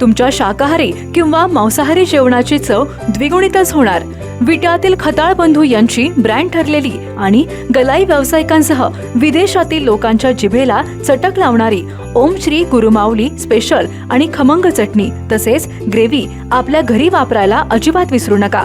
तुमच्या शाकाहारी किंवा मांसाहारी जेवणाची चव द्विगुणितच होणार. विट्यातील खताळ बंधू यांची ब्रँड ठरलेली आणि गलाई व्यावसायिकांसह विदेशातील लोकांच्या जिभेला चटक लावणारी ओम श्री गुरुमाऊली स्पेशल आणि खमंग चटणी तसेच ग्रेव्ही आपल्या घरी वापरायला अजिबात विसरू नका.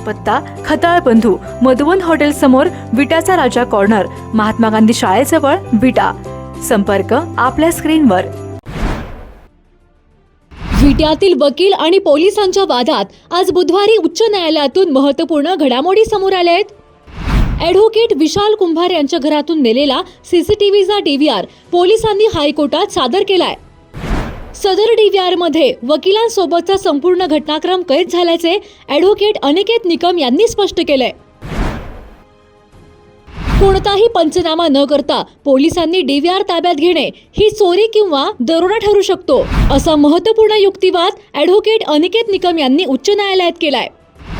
पत्ता खताळ बंधू मधुवन हॉटेल समोर विटाचा राजा कॉर्नर महात्मा गांधी शाळेजवळ विटा. संपर्क आपल्या स्क्रीनवर. विट्यातील वकील आणि पोलिसांच्या वादात आज बुधवारी उच्च न्यायालयातून महत्त्वपूर्ण घडामोडी समोर आल्या आहेत. ॲडव्होकेट विशाल कुंभार यांच्या घरातून नेलेला सीसीटीव्हीचा डीव्हीआर पोलिसांनी हायकोर्टात सादर केलाय. सदर डीव्हीआरमध्ये वकिलांसोबतचा संपूर्ण घटनाक्रम कैद झाल्याचे ॲडव्होकेट अनिकेत निकम यांनी स्पष्ट केलंय. कोणताही पंचनामा न करता पोलिसांनी डीव्हीआर ताब्यात घेणे ही चोरी किंवा दरोडा ठरू शकतो असा महत्त्वपूर्ण युक्तिवाद ॲडव्होकेट अनिकेत निकम यांनी उच्च न्यायालयात केलाय.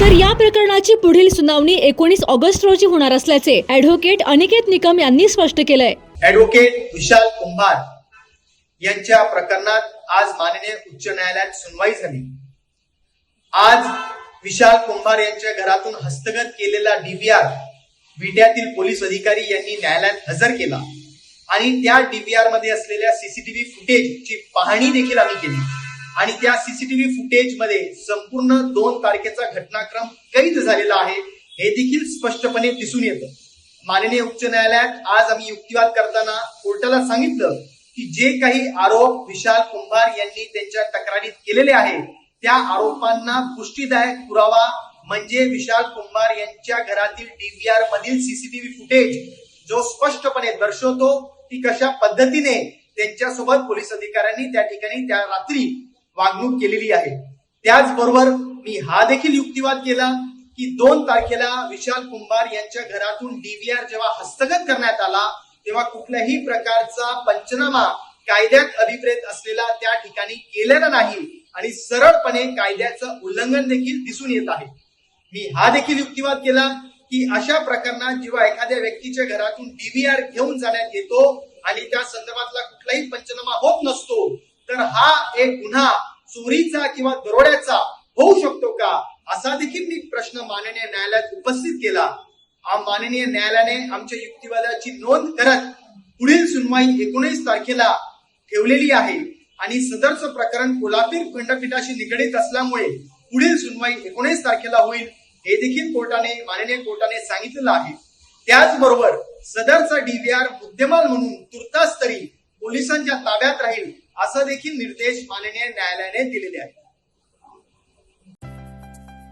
तर या प्रकरणाची पुढील सुनावणी एकोणीस ऑगस्ट रोजी होणार असल्याचे ॲडव्होकेट अनिकेत निकम यांनी स्पष्ट केलंय. ॲडव्होकेट विशाल कुंभार यांच्या प्रकरणात आज माननीय उच्च न्यायालयात सुनवाई झाली. आज विशाल कुंभार यांच्या घरातून हस्तगत केलेला डीव्हीआर विट्यातील पोलीस अधिकारी यांनी न्यायालयात हजर केला आणि त्या डीव्हीआरमध्ये असलेल्या सीसीटीव्ही फुटेजची पाहणी देखील आम्ही केली. आणि त्या सीसीटीव्ही फुटेजमध्ये संपूर्ण दोन तारखेचा घटनाक्रम कैद झालेला आहे हे देखील स्पष्टपणे दिसून येतं. माननीय उच्च न्यायालयात आज आम्ही युक्तिवाद करताना कोर्टाला सांगितलं की जे काही आरोप विशाल कुंभार यांनी त्यांच्या तक्रारीत केलेले आहे त्या आरोपांना पुष्टीदायक पुरावा म्हणजे विशाल कुंभार यांच्या घरातील डीव्हीआर मधील सीसीटीव्ही फुटेज जो स्पष्टपणे दर्शवतो की कशा पद्धतीने त्यांच्यासोबत पोलीस अधिकाऱ्यांनी त्या ठिकाणी त्या रात्री वागणूक केलेली आहे. त्याचबरोबर मी हा देखील युक्तिवाद केला की दोन तारखेला विशाल कुंभार यांच्या घरातून डीव्हीआर जेव्हा हस्तगत करण्यात आला तेव्हा कुठल्याही प्रकारचा पंचनामा कायद्यात अभिप्रेत असलेला त्या ठिकाणी केलेला नाही आणि सरळपणे कायद्याचं उल्लंघन देखील दिसून येत आहे. मी हा देखील युक्तिवाद केला की अशा प्रकरणात जेव्हा एखाद्या व्यक्तीच्या घरातून डीव्हीआर घेऊन जाण्यात येतो आणि त्या संदर्भातला कुठलाही पंचनामा होत नसतो तर हा एक गुन्हा चोरीचा किंवा दरोड्याचा होऊ शकतो का? असा देखील मी प्रश्न माननीय न्यायालयात उपस्थित केला. माननीय न्यायालयाने आमच्या युक्तिवादाची नोंद करत पुढील सुनवाई एकोणीस तारखेला ठेवलेली आहे. आणि सदरचं प्रकरण कोल्हापूर खंडपीठाशी निगडीत असल्यामुळे पुढील सुनवाई एकोणीस तारखेला होईल हे देखील कोर्टाने माननीय कोर्टाने सांगितलेलं आहे. त्याचबरोबर सदरचा डीव्हीआर मुद्देमाल म्हणून तुर्तास तरी पोलिसांच्या ताब्यात राहील असा देखील निर्देश माननीय न्यायालयाने दिलेले आहेत.